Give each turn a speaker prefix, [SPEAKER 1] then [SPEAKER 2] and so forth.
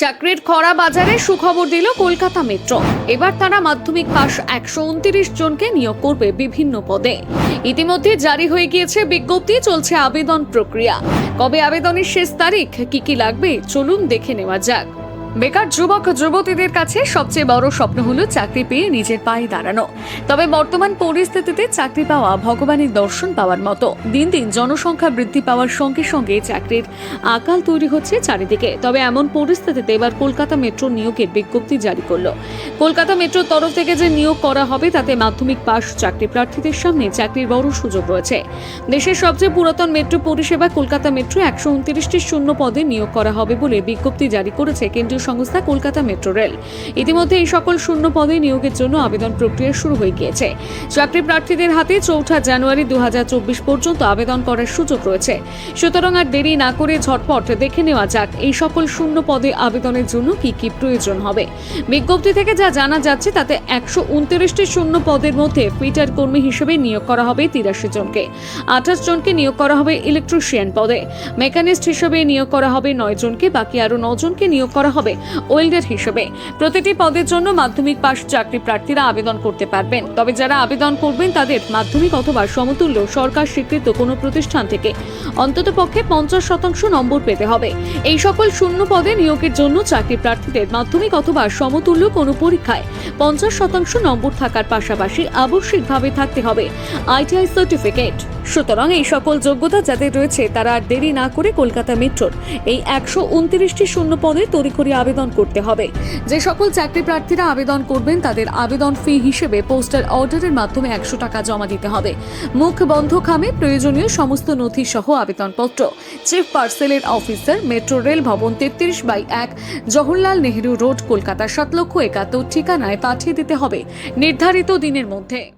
[SPEAKER 1] চাকরির খরা বাজারে সুখবর দিল কলকাতা মেট্রো। এবার তারা মাধ্যমিক পাশ একশো উনত্রিশ জনকে নিয়োগ করবে বিভিন্ন পদে। ইতিমধ্যে জারি হয়ে গিয়েছে বিজ্ঞপ্তি, চলছে আবেদন প্রক্রিয়া। কবে আবেদনের শেষ তারিখ, কি কি লাগবে, চলুন দেখে নেওয়া যাক। বেকার যুবক যুবতীদের কাছে সবচেয়ে বড় স্বপ্ন হলো চাকরি পেয়ে নিজের পায়ে দাঁড়ানো। তবে বর্তমান পরিস্থিতিতে চাকরি পাওয়া ভগবানের দর্শন পাওয়ার মতো। দিন দিন জনসংখ্যা বৃদ্ধি পাওয়ার সঙ্গে সঙ্গে চাকরির আকাল তৈরি হচ্ছে চারিদিকে। তবে এমন পরিস্থিতিতে এবার কলকাতা মেট্রো নিয়োগের বিজ্ঞপ্তি জারি করল। কলকাতা মেট্রোর তরফ থেকে যে নিয়োগ করা হবে, তাতে মাধ্যমিক পাশ চাকরি প্রার্থীদের সামনে চাকরির বড় সুযোগ রয়েছে। দেশের সবচেয়ে পুরাতন মেট্রো পরিষেবা কলকাতা মেট্রো একশো উনত্রিশটি শূন্য পদে নিয়োগ করা হবে বলে বিজ্ঞপ্তি জারি করেছে কেন্দ্রীয় সংস্থা কলকাতা মেট্রো রেল। ইতিমধ্যে এই সকল শূন্য পদে নিয়োগের জন্য আবেদন প্রক্রিয়া শুরু হয়ে গিয়েছে। চাকরি প্রার্থীদের হাতে চৌঠা জানুয়ারি দু হাজার চব্বিশ পর্যন্ত আবেদন করার সুযোগ রয়েছে। সুতরাং আর দেরি না করে ঝটপট দেখে নেওয়া যাক এই সকল শূন্য পদে আবেদনের জন্য কি কি প্রয়োজন হবে। বিজ্ঞপ্তি থেকে যা জানা যাচ্ছে, তাতে একশো উনত্রিশটি শূন্য পদের মধ্যে ফিটার কর্মী হিসেবে নিয়োগ করা হবে তিরাশি জনকে। আঠাশ জনকে নিয়োগ করা হবে ইলেকট্রিশিয়ান পদে। মেকানিস্ট হিসেবে নিয়োগ করা হবে নয় জনকে, বাকি আরও জনকে নিয়োগ করা হবে ওয়েল্ডার হিসেবে। প্রতিটি পদের জন্য মাধ্যমিক পাশ চাকরি প্রার্থীরা আবেদন করতে পারবেন। তবে যারা আবেদন করবেন, তাদের মাধ্যমিক অথবা সমতুল্য সরকার স্বীকৃত কোনো প্রতিষ্ঠান থেকে অন্ততপক্ষে পঞ্চাশ শতাংশ নম্বর পেতে হবে। এই সকল শূন্য পদে নিয়োগের জন্য চাকরি প্রার্থীদের মাধ্যমিক অথবা সমতুল্য কোনো পরীক্ষায় পঞ্চাশ শতাংশ নম্বর থাকার পাশাপাশি আবশ্যিকভাবে থাকতে হবে। ITI certificate. সুতরাং এই সকল যোগ্যতা যাদের রয়েছে, তারা আর দেরি না করে কলকাতা মেট্রোর এই একশো উনত্রিশটি শূন্য পদে তড়িঘড়ি আবেদন করতে হবে। যে সকল চাকরি প্রার্থীরা আবেদন করবেন, তাদের আবেদন ফি হিসেবে পোস্টাল অর্ডারের মাধ্যমে একশো টাকা জমা দিতে হবে। মুখ বন্ধ খামে প্রয়োজনীয় সমস্ত নথি সহ আবেদনপত্র। চিফ পার্সেলের অফিসার, মেট্রো রেল ভবন তেত্রিশ বাই এক, জওহরলাল নেহেরু রোড, কলকাতা সাত লক্ষ একাত্তর ঠিকানায় পাঠিয়ে দিতে হবে। নির্ধারিত দিনের মধ্যে।